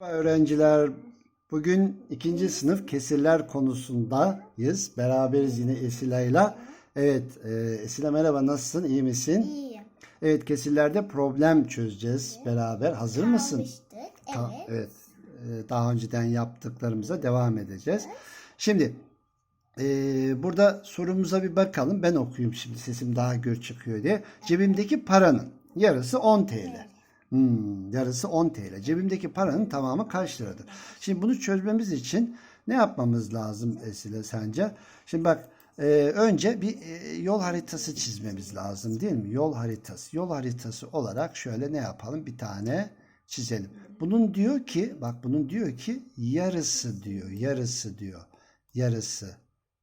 Merhaba öğrenciler. Bugün ikinci sınıf kesirler konusundayız. Beraberiz yine Esila'yla. Evet, e, Esila merhaba nasılsın? İyi misin? İyiyim. Evet, kesirlerde problem çözeceğiz beraber. Hazır mısın? Kalmıştık. Ta- Evet. evet. e, Daha önceden yaptıklarımıza devam edeceğiz. Şimdi e, burada sorumuza bir bakalım. Ben okuyayım şimdi sesim daha gür çıkıyor diye. Cebimdeki paranın yarısı 10 TL. Hmm, yarısı 10 TL. Cebimdeki paranın tamamı kaç liradır? Şimdi bunu çözmemiz için ne yapmamız lazım Esile sence? Şimdi bak e, önce bir e, yol haritası çizmemiz lazım değil mi? Yol haritası. Yol haritası olarak şöyle ne yapalım? Bir tane çizelim. Bunun diyor ki bak bunun diyor ki yarısı diyor. Yarısı diyor. Yarısı.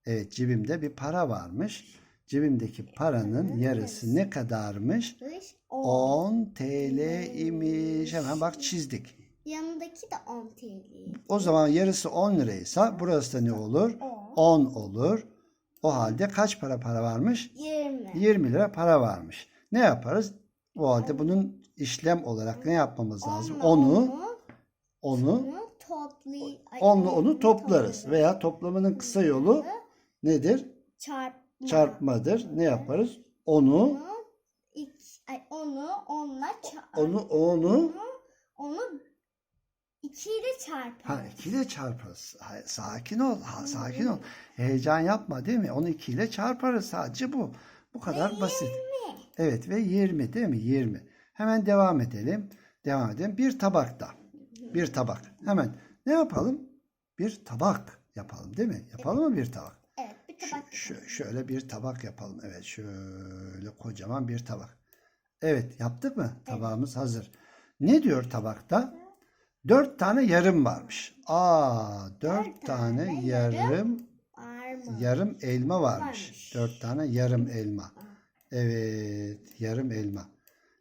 Evet cebimde bir para varmış. Cebimdeki paranın yarısı ne kadarmış? Dış, on. 10 TL imiş. Hemen bak çizdik. Yanındaki de 10 TL. O zaman yarısı 10 liraysa burası da ne olur? 10. 10 olur. O halde kaç para para varmış? 20. 20 lira para varmış. Ne yaparız? O halde bunun işlem olarak ne yapmamız lazım? Onunla Onu onu onu toplayıp onla onu toplarız veya toplamanın kısa yolu nedir? çarpma. Çarpmadır. Ne yaparız? Onu ay, onu onunla çarp. onu onu Onu 2 ile çarpar. Ha iki ile çarparız. Ha, sakin ol. Ha, sakin ol. Heyecan yapma değil mi? Onu iki ile çarparız. Sadece bu. Bu kadar basit. Evet ve 20 değil mi? 20. Hemen devam edelim. Devam edelim. Bir tabakta. Bir tabak. Hemen ne yapalım? Bir tabak yapalım değil mi? Yapalım mı bir tabak? Evet bir tabak. Şu, şöyle bir tabak yapalım. Evet şöyle kocaman bir tabak. Evet yaptık mı? Tabağımız hazır. Ne diyor tabakta? Dört tane yarım varmış. Aa dört tane tane yarım mı? yarım elma varmış. Varmış. Dört tane yarım elma. Evet yarım elma.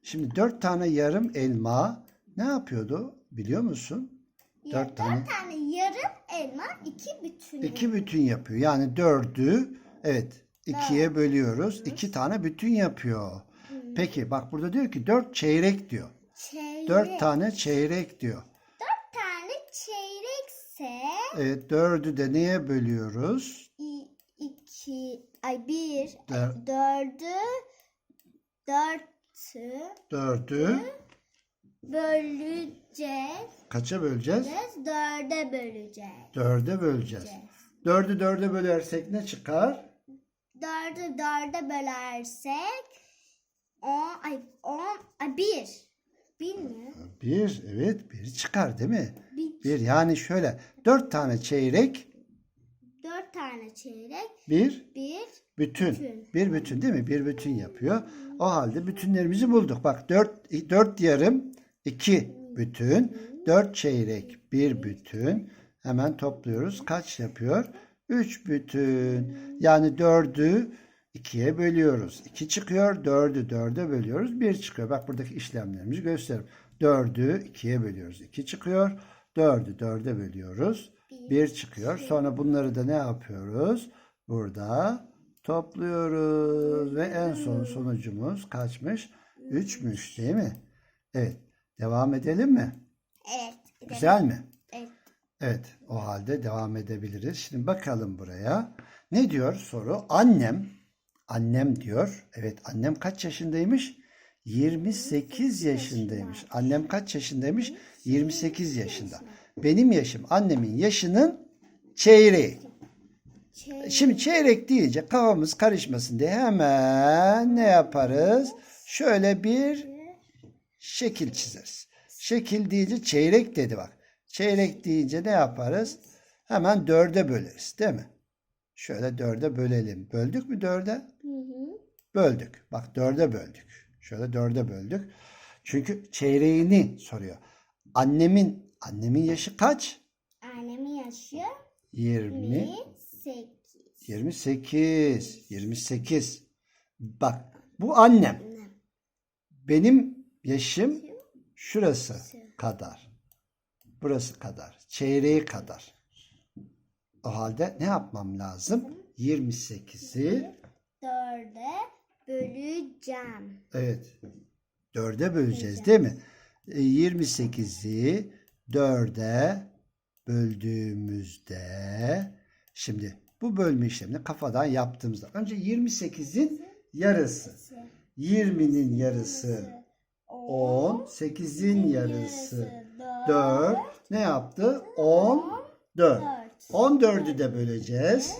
Şimdi dört tane yarım elma ne yapıyordu biliyor musun? Ya, Dört tane. Dört tane yarım elma iki bütün. İki bütün yapıyor. Yani dördü evet ikiye bölüyoruz. İki tane bütün yapıyor. Peki bak burada diyor ki dört çeyrek diyor. Çeyrek. Dört tane çeyrek diyor. Dört tane çeyrekse Evet dördü de neye bölüyoruz? i- iki ay bir Dör- dördü dörtü Dördü böleceğiz. kaça böleceğiz? Dörde böleceğiz. Dörde böleceğiz. Dördü dörde bölersek ne çıkar? Dördü dörde bölersek on ay on ay bir. Bir mi? Bir, evet bir çıkar değil mi? Bir, Bir yani şöyle dört tane çeyrek dört tane çeyrek bir bir bütün. Bütün. Bir bütün değil mi? Bir bütün yapıyor. O halde bütünlerimizi bulduk. Bak dört, dört yarım iki bütün. Dört çeyrek bir bütün. Hemen topluyoruz. Kaç yapıyor? Üç bütün. Yani dördü ikiye bölüyoruz. İki çıkıyor. Dördü dörde bölüyoruz. Bir çıkıyor. Bak buradaki işlemlerimizi gösteririm. Dördü ikiye bölüyoruz. İki çıkıyor. Dördü dörde bölüyoruz. Bir çıkıyor. Sonra bunları da ne yapıyoruz? Burada topluyoruz ve en son sonucumuz kaçmış? Üçmüş değil mi? Evet. Devam edelim mi? evet. Güzel mi? Evet. Evet. O halde devam edebiliriz. Şimdi bakalım buraya. Ne diyor soru? Annem, annem diyor. Evet annem kaç yaşındaymış? 28 yaşındaymış. Annem kaç yaşındaymış? 28 yaşında. Benim yaşım annemin yaşının çeyreği. Şimdi çeyrek deyince kafamız karışmasın diye hemen ne yaparız? Şöyle bir şekil çizeriz. Şekil deyince çeyrek dedi bak. Çeyrek deyince ne yaparız? Hemen dörde böleriz değil mi? Şöyle dörde bölelim. Böldük mü dörde? Hı hı. Böldük. Bak dörde böldük. Şöyle dörde böldük. Çünkü çeyreğini soruyor. Annemin annemin yaşı kaç? Annemin yaşı 20 28. 28. 28. Bak bu annem. Benim yaşım şurası kadar. Burası kadar. Çeyreği kadar. O halde ne yapmam lazım? 28'i Dörde böleceğim. evet dörde böleceğiz değil mi? E, 28'i 4'e böldüğümüzde şimdi bu bölme işlemini kafadan yaptığımızda önce 28'in yarısı. 20'nin yarısı 10, 8'in yarısı 4. Ne yaptı? 14. 4. 14'ü de böleceğiz.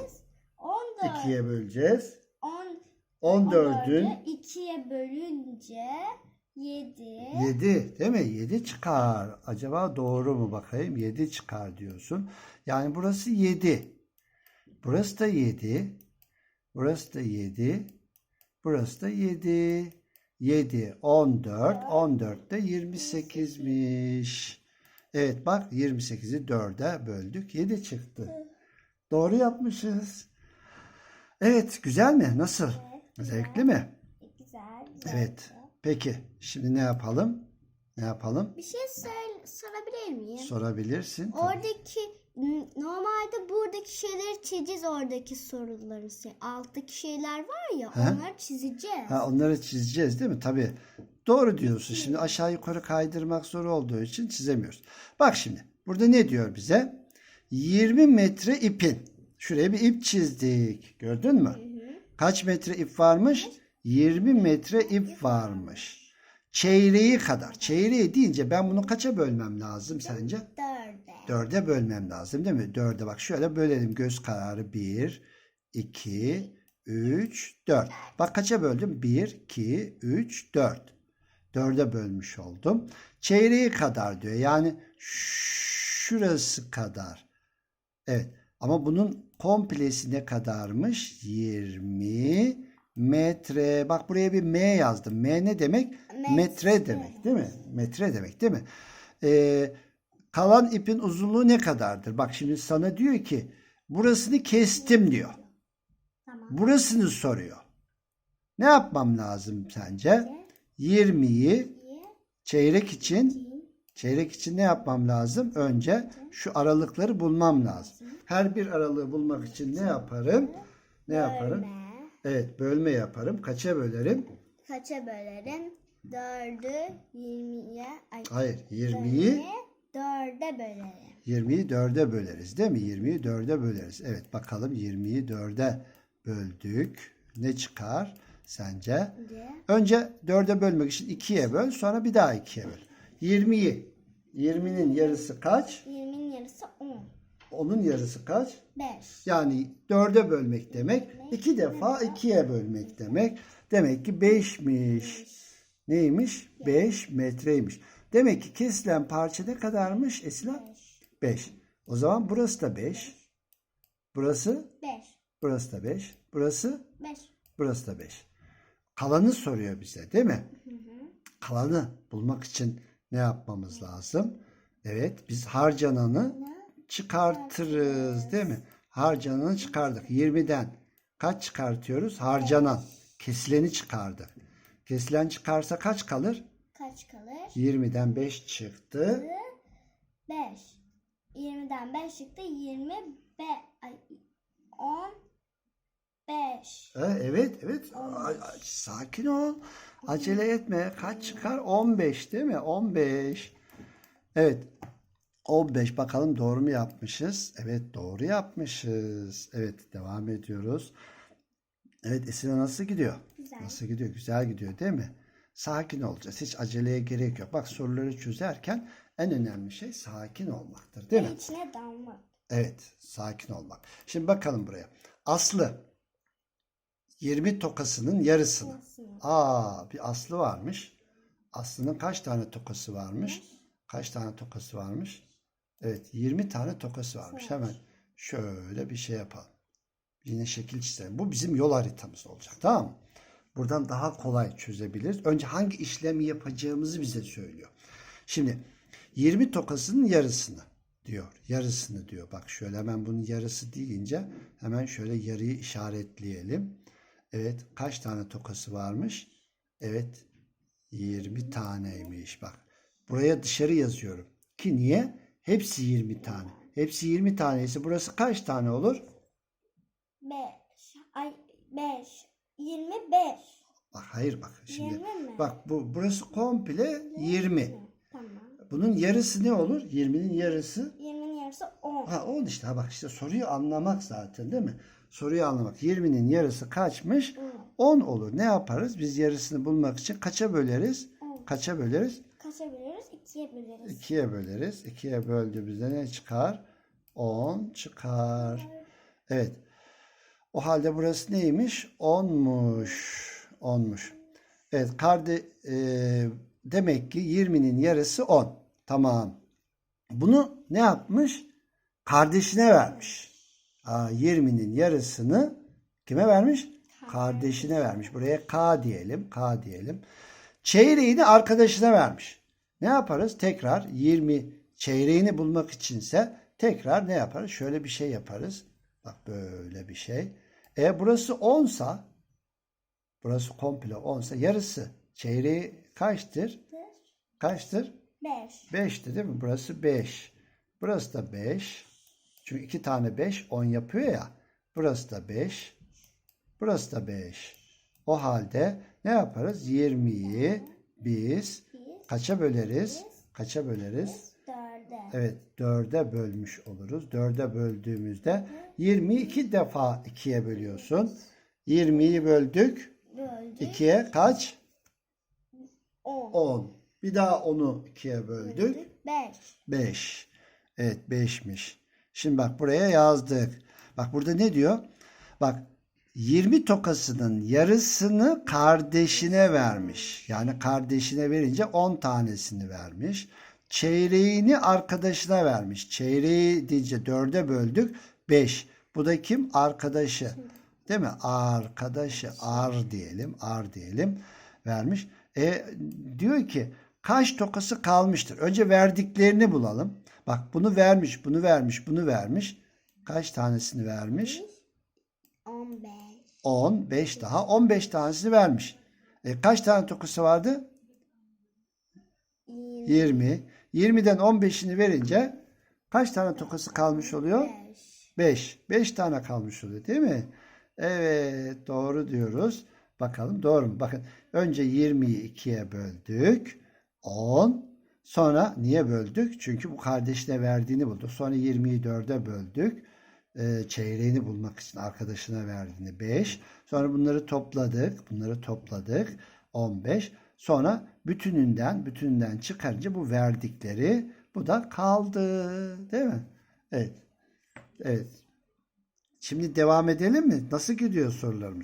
14. 2'ye böleceğiz. 10 14'ün 2'ye bölünce 7. 7 değil mi? 7 çıkar. Acaba doğru mu bakayım? 7 çıkar diyorsun. Yani burası 7. Burası da 7. Burası da 7. Burası da 7. 7, 14. 14 de 28'miş. Evet bak 28'i 4'e böldük. 7 çıktı. Doğru yapmışız. Evet güzel mi? Nasıl? Zevkli mi? Güzel. Evet. Peki şimdi ne yapalım? Ne yapalım? Bir şey söyle, sorabilir miyim? Sorabilirsin. tabii. Oradaki normalde buradaki şeyleri çizeceğiz oradaki soruları. Alttaki şeyler var ya He? onları çizeceğiz. Ha, onları çizeceğiz değil mi? Tabii. Doğru diyorsun. Şimdi aşağı yukarı kaydırmak zor olduğu için çizemiyoruz. Bak şimdi. Burada ne diyor bize? 20 metre ipin. Şuraya bir ip çizdik. Gördün mü? Kaç metre ip varmış? 20 metre ip varmış. Çeyreği kadar. Çeyreği deyince ben bunu kaça bölmem lazım sence? Dörde. Dörde bölmem lazım değil mi? Dörde bak şöyle bölelim göz kararı. Bir, iki, üç, dört. Bak kaça böldüm? Bir, iki, üç, dört. Dörde bölmüş oldum. Çeyreği kadar diyor. Yani şurası kadar. Evet. Ama bunun komplesi ne kadarmış? 20 metre. Bak buraya bir M yazdım. M ne demek? Metre. Metre demek değil mi? Metre demek değil mi? Ee, kalan ipin uzunluğu ne kadardır? Bak şimdi sana diyor ki burasını kestim diyor. Tamam. Burasını soruyor. Ne yapmam lazım sence? 20'yi çeyrek için çeyrek için ne yapmam lazım? Önce şu aralıkları bulmam lazım. Her bir aralığı bulmak için ne yaparım? Ne yaparım? Evet, bölme yaparım. Kaça bölerim? Kaça bölerim? Dördü yirmiye. Ay, Hayır, 20'yi bölmeyi Dörde bölerim. 20'yi 4'e böleriz değil mi? 20'yi 4'e böleriz. Evet bakalım 20'yi 4'e böldük. Ne çıkar sence? Önce 4'e bölmek için 2'ye böl sonra bir daha 2'ye böl. 20'yi 20'nin yarısı kaç? Yirminin yarısı on. Onun yarısı kaç? Beş. Yani 4'e bölmek demek 2 defa 2'ye bölmek demek. Demek ki 5'miş. Neymiş? 5 metreymiş. Demek ki kesilen parça ne kadarmış Esila? Beş. 5. O zaman burası da 5. Burası, Beş. burası da 5. Burası, Beş. burası da 5. Kalanı soruyor bize değil mi? Kalanı bulmak için ne yapmamız lazım? Evet, biz harcananı çıkartırız değil mi? Harcananı çıkardık. 20'den kaç çıkartıyoruz? Harcanan. Kesileni çıkardık. Kesilen çıkarsa kaç kalır? Kaç kalır? 20'den 5 çıktı. Beş. Yirmiden beş çıktı. Yirmi be ay, on beş. Ha, evet, evet. Sakin ol. Acele etme. Kaç çıkar? 15 değil mi? 15. Evet. 15 bakalım doğru mu yapmışız? Evet doğru yapmışız. Evet devam ediyoruz. Evet Esra nasıl gidiyor? Güzel. Nasıl gidiyor? Güzel gidiyor değil mi? Sakin olacağız. Hiç aceleye gerek yok. Bak soruları çözerken en önemli şey sakin olmaktır değil mi? İçine dalma. Evet, sakin olmak. Şimdi bakalım buraya. Aslı 20 tokasının yarısını. Nasıl? Aa, bir Aslı varmış. Aslı'nın kaç tane tokası varmış? Kaç tane tokası varmış? Evet, 20 tane tokası varmış. Hemen şöyle bir şey yapalım. Yine şekil çizelim. Bu bizim yol haritamız olacak, tamam mı? Buradan daha kolay çözebiliriz. Önce hangi işlemi yapacağımızı bize söylüyor. Şimdi 20 tokasının yarısını diyor. Yarısını diyor. Bak şöyle hemen bunun yarısı deyince hemen şöyle yarıyı işaretleyelim. Evet kaç tane tokası varmış? Evet 20 taneymiş. Bak buraya dışarı yazıyorum. Ki niye? Hepsi 20 tane. Hepsi 20 taneyse burası kaç tane olur? Beş. Ay beş. Yirmi beş. Bak hayır bak şimdi. Yirmi mi? Bak bu burası komple 20. Tamam. Bunun yarısı ne olur? 20'nin yarısı 20'nin yarısı 10. Ha 10 işte. Ha bak işte soruyu anlamak zaten değil mi? Soruyu anlamak. 20'nin yarısı kaçmış? 10 olur. Ne yaparız? Biz yarısını bulmak için kaça böleriz? Kaça böleriz? Kaça böleriz? 2'ye böleriz. 2'ye böleriz. 2'ye böldüğümüzde ne çıkar? 10 çıkar. Evet. O halde burası neymiş? 10'muş. 10'muş. Evet. Karde, e, demek ki 20'nin yarısı 10. Tamam. Bunu ne yapmış? Kardeşine vermiş. Aa, 20'nin yarısını kime vermiş? Kardeşine vermiş. Buraya K diyelim. K diyelim. Çeyreğini arkadaşına vermiş. Ne yaparız? Tekrar 20 çeyreğini bulmak içinse tekrar ne yaparız? Şöyle bir şey yaparız. Bak böyle bir şey. E burası 10 sa burası komple 10 sa yarısı çeyreği kaçtır? Kaçtır? 5. 5'ti değil mi? Burası 5. Burası da 5. Çünkü iki tane 5 10 yapıyor ya. Burası da 5. Burası da 5. O halde ne yaparız? 20'yi biz kaça böleriz? Kaça böleriz? 4'e. Evet 4'e bölmüş oluruz. 4'e böldüğümüzde 22 defa 2'ye bölüyorsun. 20'yi böldük. Böldük. 2'ye kaç? 10. 10. Bir daha onu 2'ye böldük. 5. 5. Evet 5'miş. Şimdi bak buraya yazdık. Bak burada ne diyor? Bak 20 tokasının yarısını kardeşine vermiş. Yani kardeşine verince 10 tanesini vermiş. Çeyreğini arkadaşına vermiş. Çeyreği deyince 4'e böldük. 5. Bu da kim? Arkadaşı. Değil mi? Arkadaşı. Ar diyelim. Ar diyelim. Vermiş. E, diyor ki kaç tokası kalmıştır? Önce verdiklerini bulalım. Bak bunu vermiş, bunu vermiş, bunu vermiş. Kaç tanesini vermiş? 15. 10, 5 daha. 15 tanesini vermiş. E, kaç tane tokası vardı? 20. 20'den 15'ini verince kaç tane tokası kalmış oluyor? 5. 5 tane kalmış oluyor değil mi? Evet doğru diyoruz. Bakalım doğru mu? Bakın önce 20'yi 2'ye böldük. 10. Sonra niye böldük? Çünkü bu kardeşine verdiğini bulduk. Sonra 20'yi 4'e böldük. Ee, çeyreğini bulmak için arkadaşına verdiğini 5. Sonra bunları topladık. Bunları topladık. 15. Sonra bütününden bütününden çıkarınca bu verdikleri bu da kaldı. Değil mi? Evet. Evet. Şimdi devam edelim mi? Nasıl gidiyor sorularımız?